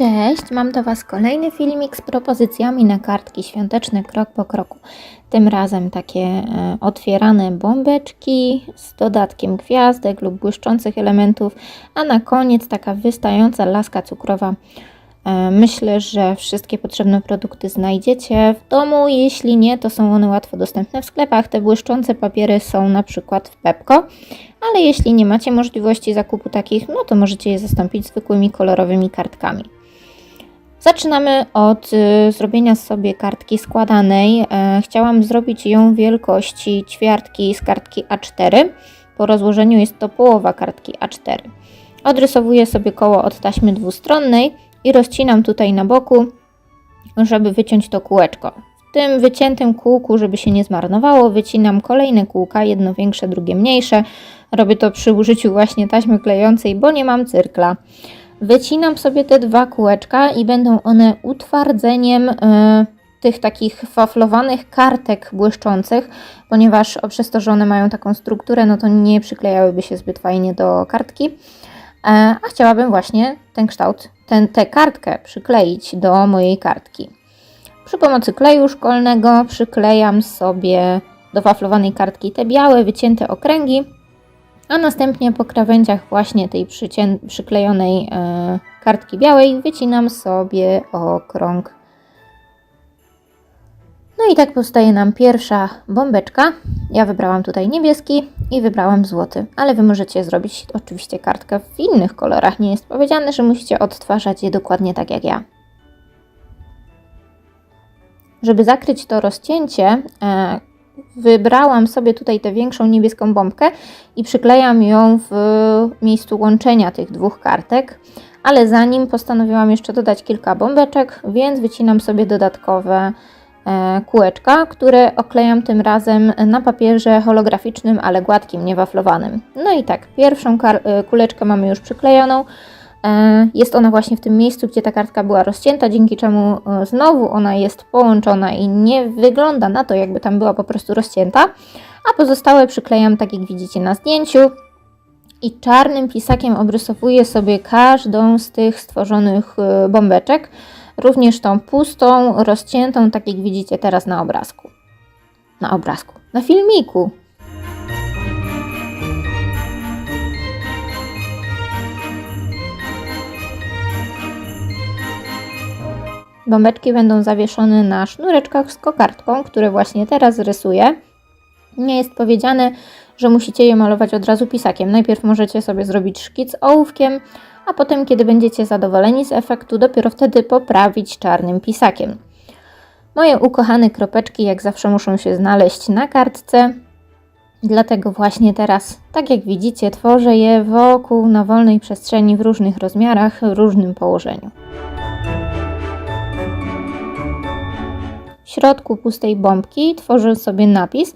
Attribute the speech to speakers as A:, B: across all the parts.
A: Cześć, mam do Was kolejny filmik z propozycjami na kartki świąteczne krok po kroku. Tym razem takie e, otwierane bombeczki z dodatkiem gwiazdek lub błyszczących elementów, a na koniec taka wystająca laska cukrowa. E, myślę, że wszystkie potrzebne produkty znajdziecie w domu. Jeśli nie, to są one łatwo dostępne w sklepach. Te błyszczące papiery są na przykład w Pepko, ale jeśli nie macie możliwości zakupu takich, no to możecie je zastąpić zwykłymi kolorowymi kartkami. Zaczynamy od y, zrobienia sobie kartki składanej. E, chciałam zrobić ją wielkości ćwiartki z kartki A4. Po rozłożeniu jest to połowa kartki A4. Odrysowuję sobie koło od taśmy dwustronnej i rozcinam tutaj na boku, żeby wyciąć to kółeczko. W tym wyciętym kółku, żeby się nie zmarnowało, wycinam kolejne kółka, jedno większe, drugie mniejsze. Robię to przy użyciu właśnie taśmy klejącej, bo nie mam cyrkla. Wycinam sobie te dwa kółeczka i będą one utwardzeniem y, tych takich waflowanych kartek błyszczących, ponieważ przez to, że one mają taką strukturę, no to nie przyklejałyby się zbyt fajnie do kartki. E, a chciałabym właśnie ten kształt, ten, tę kartkę przykleić do mojej kartki. Przy pomocy kleju szkolnego przyklejam sobie do waflowanej kartki te białe, wycięte okręgi a następnie po krawędziach właśnie tej przyklejonej e, kartki białej wycinam sobie okrąg. No i tak powstaje nam pierwsza bombeczka. Ja wybrałam tutaj niebieski i wybrałam złoty, ale Wy możecie zrobić oczywiście kartkę w innych kolorach. Nie jest powiedziane, że musicie odtwarzać je dokładnie tak jak ja. Żeby zakryć to rozcięcie, e, wybrałam sobie tutaj tę większą niebieską bombkę i przyklejam ją w miejscu łączenia tych dwóch kartek. Ale zanim postanowiłam jeszcze dodać kilka bombeczek, więc wycinam sobie dodatkowe e, kółeczka, które oklejam tym razem na papierze holograficznym, ale gładkim, nie waflowanym. No i tak, pierwszą e, kuleczkę mamy już przyklejoną. E, jest ona właśnie w tym miejscu, gdzie ta kartka była rozcięta, dzięki czemu e, znowu ona jest połączona i nie wygląda na to, jakby tam była po prostu rozcięta. A pozostałe przyklejam tak, jak widzicie na zdjęciu. I czarnym pisakiem obrysowuję sobie każdą z tych stworzonych e, bombeczek, również tą pustą, rozciętą, tak jak widzicie teraz na obrazku. Na obrazku, na filmiku. Bombeczki będą zawieszone na sznureczkach z kokardką, które właśnie teraz rysuję. Nie jest powiedziane, że musicie je malować od razu pisakiem. Najpierw możecie sobie zrobić szkic ołówkiem, a potem, kiedy będziecie zadowoleni z efektu, dopiero wtedy poprawić czarnym pisakiem. Moje ukochane kropeczki, jak zawsze, muszą się znaleźć na kartce. Dlatego właśnie teraz, tak jak widzicie, tworzę je wokół na wolnej przestrzeni w różnych rozmiarach, w różnym położeniu. W środku pustej bombki tworzę sobie napis.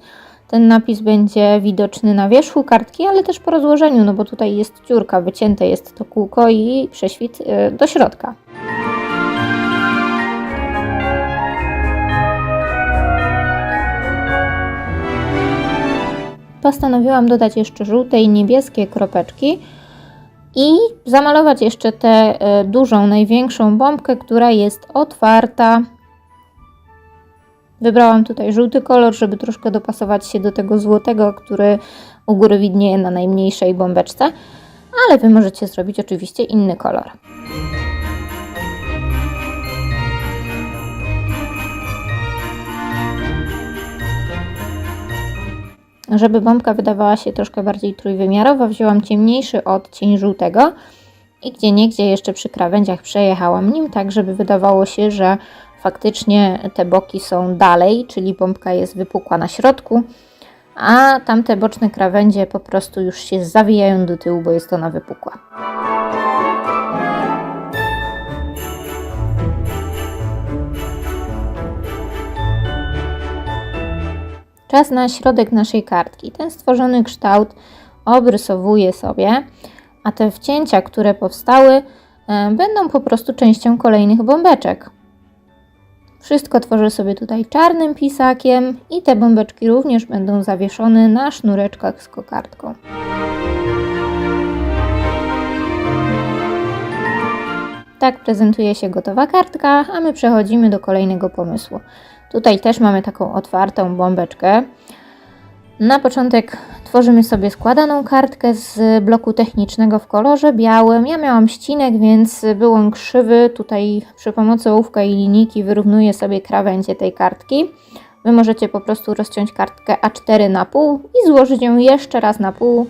A: Ten napis będzie widoczny na wierzchu kartki, ale też po rozłożeniu, no bo tutaj jest dziurka, wycięte jest to kółko i prześwit y, do środka. Postanowiłam dodać jeszcze żółte i niebieskie kropeczki i zamalować jeszcze tę y, dużą, największą bombkę, która jest otwarta Wybrałam tutaj żółty kolor, żeby troszkę dopasować się do tego złotego, który u góry widnieje na najmniejszej bombeczce, ale Wy możecie zrobić oczywiście inny kolor. Żeby bombka wydawała się troszkę bardziej trójwymiarowa, wzięłam ciemniejszy odcień żółtego i gdzie niegdzie jeszcze przy krawędziach przejechałam nim, tak żeby wydawało się, że faktycznie te boki są dalej, czyli pompka jest wypukła na środku, a tamte boczne krawędzie po prostu już się zawijają do tyłu, bo jest ona wypukła. Czas na środek naszej kartki. Ten stworzony kształt obrysowuję sobie, a te wcięcia, które powstały, e, będą po prostu częścią kolejnych bombeczek. Wszystko tworzę sobie tutaj czarnym pisakiem i te bombeczki również będą zawieszone na sznureczkach z kokardką. tak prezentuje się gotowa kartka, a my przechodzimy do kolejnego pomysłu. Tutaj też mamy taką otwartą bombeczkę. Na początek tworzymy sobie składaną kartkę z bloku technicznego w kolorze białym. Ja miałam ścinek, więc był on krzywy. Tutaj przy pomocy ołówka i linijki wyrównuję sobie krawędzie tej kartki. Wy możecie po prostu rozciąć kartkę A4 na pół i złożyć ją jeszcze raz na pół.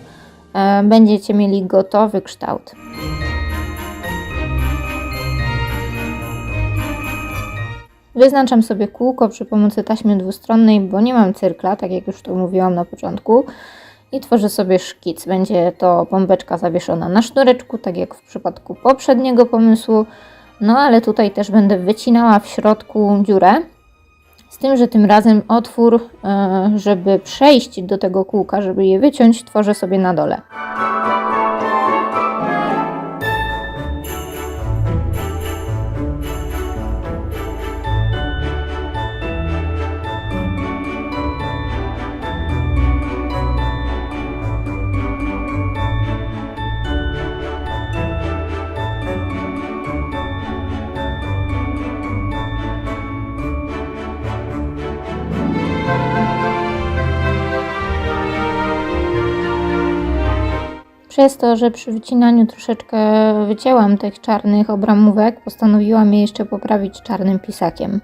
A: E, Będziecie mieli gotowy kształt. Wyznaczam sobie kółko przy pomocy taśmy dwustronnej, bo nie mam cyrkla, tak jak już to mówiłam na początku. I tworzę sobie szkic. Będzie to bombeczka zawieszona na sznureczku, tak jak w przypadku poprzedniego pomysłu. No ale tutaj też będę wycinała w środku dziurę. Z tym, że tym razem otwór, e, żeby przejść do tego kółka, żeby je wyciąć, tworzę sobie na dole. Przez to, że przy wycinaniu troszeczkę wycięłam tych czarnych obramówek, postanowiłam je jeszcze poprawić czarnym pisakiem.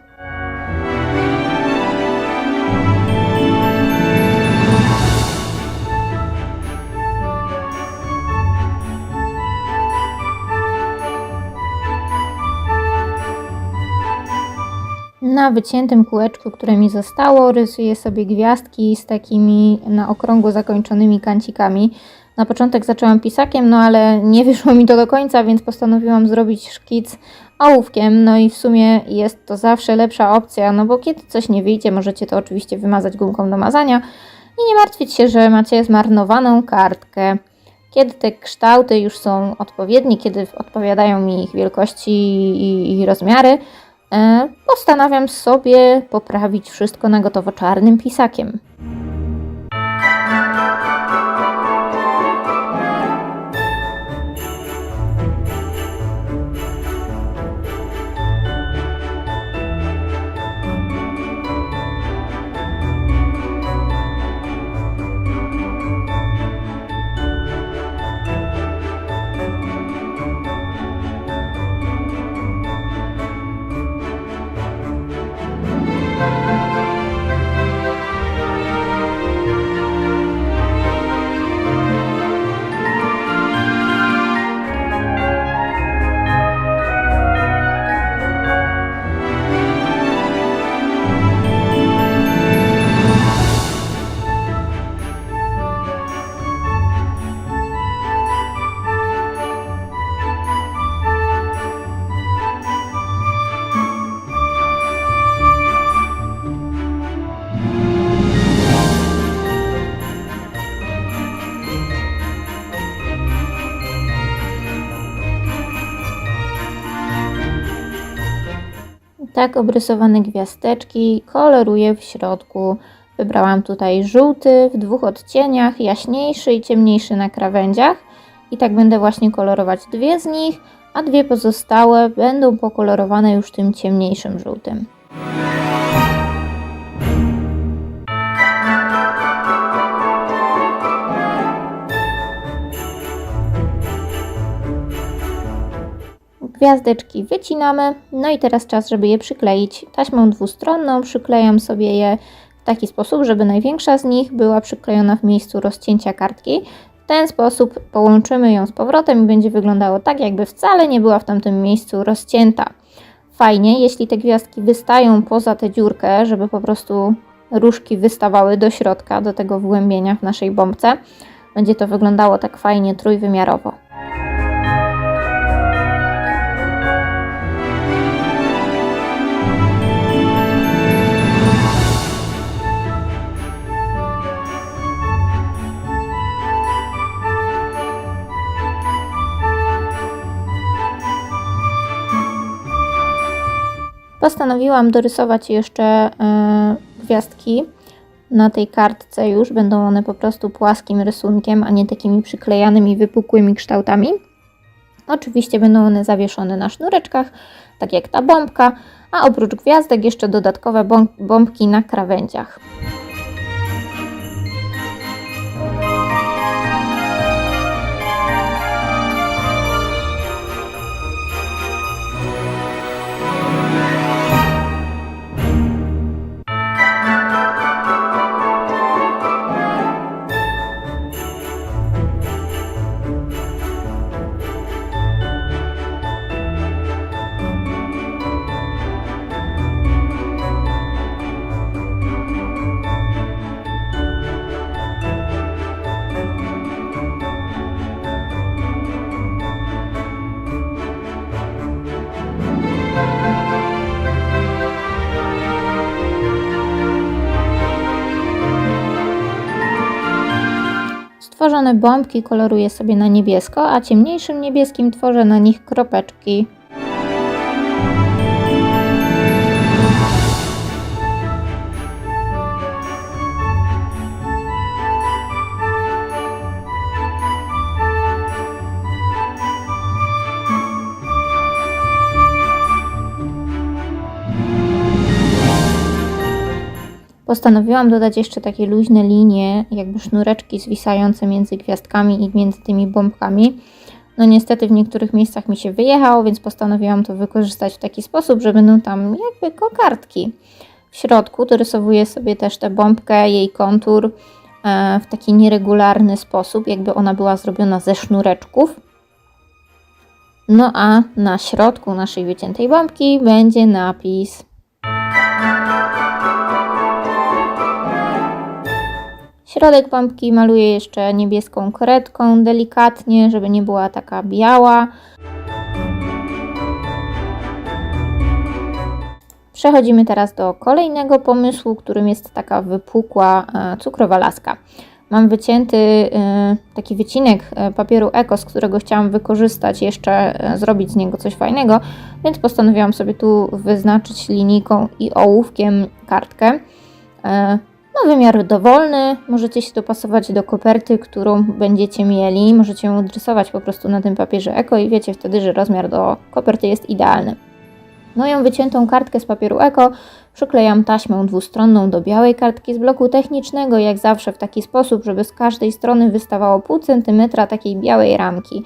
A: Na wyciętym kółeczku, które mi zostało, rysuję sobie gwiazdki z takimi na okrągło zakończonymi kancikami. Na początek zaczęłam pisakiem, no ale nie wyszło mi to do końca, więc postanowiłam zrobić szkic ołówkiem. No i w sumie jest to zawsze lepsza opcja, no bo kiedy coś nie wyjdzie, możecie to oczywiście wymazać gumką do mazania i nie martwić się, że macie zmarnowaną kartkę. Kiedy te kształty już są odpowiednie, kiedy odpowiadają mi ich wielkości i, i rozmiary, e, postanawiam sobie poprawić wszystko na gotowo czarnym pisakiem. Tak obrysowane gwiazdeczki koloruję w środku. Wybrałam tutaj żółty w dwóch odcieniach, jaśniejszy i ciemniejszy na krawędziach. I tak będę właśnie kolorować dwie z nich, a dwie pozostałe będą pokolorowane już tym ciemniejszym żółtym. Gwiazdeczki wycinamy, no i teraz czas, żeby je przykleić taśmą dwustronną. Przyklejam sobie je w taki sposób, żeby największa z nich była przyklejona w miejscu rozcięcia kartki. W ten sposób połączymy ją z powrotem i będzie wyglądało tak, jakby wcale nie była w tamtym miejscu rozcięta. Fajnie, jeśli te gwiazdki wystają poza tę dziurkę, żeby po prostu różki wystawały do środka, do tego wgłębienia w naszej bombce. Będzie to wyglądało tak fajnie trójwymiarowo. Postanowiłam dorysować jeszcze e, gwiazdki na tej kartce już. Będą one po prostu płaskim rysunkiem, a nie takimi przyklejanymi, wypukłymi kształtami. Oczywiście będą one zawieszone na sznureczkach, tak jak ta bombka, a oprócz gwiazdek jeszcze dodatkowe bom- bombki na krawędziach. Stworzone bombki koloruję sobie na niebiesko, a ciemniejszym niebieskim tworzę na nich kropeczki. Postanowiłam dodać jeszcze takie luźne linie, jakby sznureczki zwisające między gwiazdkami i między tymi bombkami. No niestety w niektórych miejscach mi się wyjechało, więc postanowiłam to wykorzystać w taki sposób, że będą tam jakby kokardki. W środku dorysowuję sobie też tę bombkę, jej kontur e, w taki nieregularny sposób, jakby ona była zrobiona ze sznureczków. No a na środku naszej wyciętej bombki będzie napis Środek pompki maluję jeszcze niebieską kredką, delikatnie, żeby nie była taka biała. Przechodzimy teraz do kolejnego pomysłu, którym jest taka wypukła e, cukrowa laska. Mam wycięty e, taki wycinek e, papieru eko, z którego chciałam wykorzystać, jeszcze zrobić z niego coś fajnego, więc postanowiłam sobie tu wyznaczyć linijką i ołówkiem kartkę. No, wymiar dowolny, możecie się dopasować do koperty, którą będziecie mieli. Możecie ją odrysować po prostu na tym papierze eko i wiecie wtedy, że rozmiar do koperty jest idealny. Moją wyciętą kartkę z papieru eko przyklejam taśmą dwustronną do białej kartki z bloku technicznego, jak zawsze w taki sposób, żeby z każdej strony wystawało pół centymetra takiej białej ramki.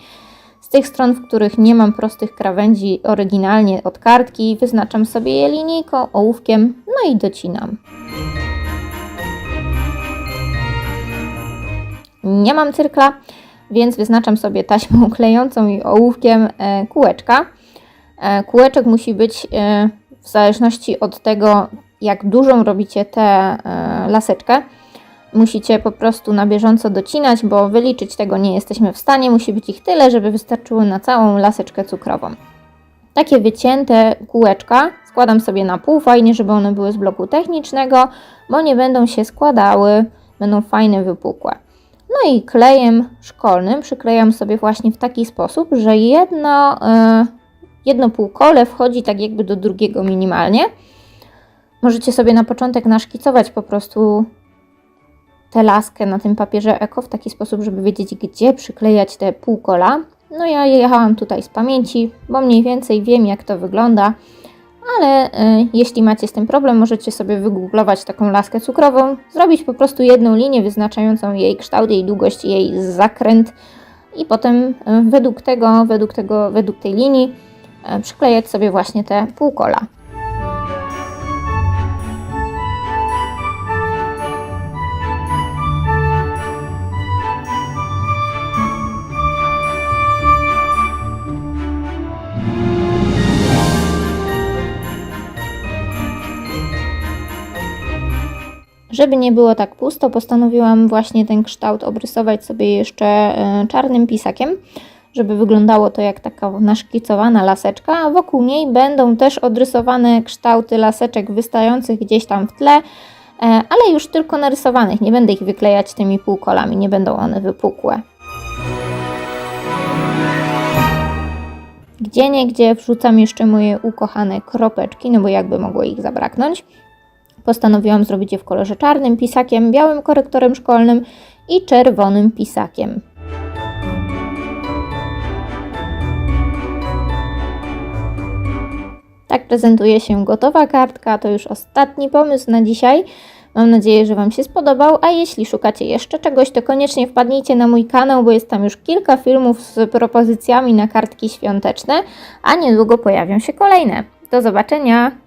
A: Z tych stron, w których nie mam prostych krawędzi oryginalnie od kartki, wyznaczam sobie je linijką, ołówkiem, no i docinam. Nie mam cyrkla, więc wyznaczam sobie taśmą klejącą i ołówkiem e, kółeczka. E, kółeczek musi być e, w zależności od tego, jak dużą robicie tę laseczkę. Musicie po prostu na bieżąco docinać, bo wyliczyć tego nie jesteśmy w stanie. Musi być ich tyle, żeby wystarczyły na całą laseczkę cukrową. Takie wycięte kółeczka składam sobie na pół, fajnie, żeby one były z bloku technicznego, bo nie będą się składały, będą fajne, wypukłe. No i klejem szkolnym przyklejam sobie właśnie w taki sposób, że jedno, yy, jedno półkole wchodzi tak jakby do drugiego minimalnie. Możecie sobie na początek naszkicować po prostu tę laskę na tym papierze eko w taki sposób, żeby wiedzieć, gdzie przyklejać te półkola. No ja jechałam tutaj z pamięci, bo mniej więcej wiem, jak to wygląda ale y, jeśli macie z tym problem, możecie sobie wygooglować taką laskę cukrową, zrobić po prostu jedną linię wyznaczającą jej kształt, jej długość, jej zakręt i potem y, według tego, według tego, według tej linii y, przyklejać sobie właśnie te półkola. Żeby nie było tak pusto, postanowiłam właśnie ten kształt obrysować sobie jeszcze e, czarnym pisakiem, żeby wyglądało to jak taka naszkicowana laseczka, a wokół niej będą też odrysowane kształty laseczek wystających gdzieś tam w tle, e, ale już tylko narysowanych. Nie będę ich wyklejać tymi półkolami, nie będą one wypukłe. Gdzie niegdzie wrzucam jeszcze moje ukochane kropeczki, no bo jakby mogło ich zabraknąć. Postanowiłam zrobić je w kolorze czarnym pisakiem, białym korektorem szkolnym i czerwonym pisakiem. Tak prezentuje się gotowa kartka, to już ostatni pomysł na dzisiaj. Mam nadzieję, że Wam się spodobał, a jeśli szukacie jeszcze czegoś, to koniecznie wpadnijcie na mój kanał, bo jest tam już kilka filmów z propozycjami na kartki świąteczne, a niedługo pojawią się kolejne. Do zobaczenia!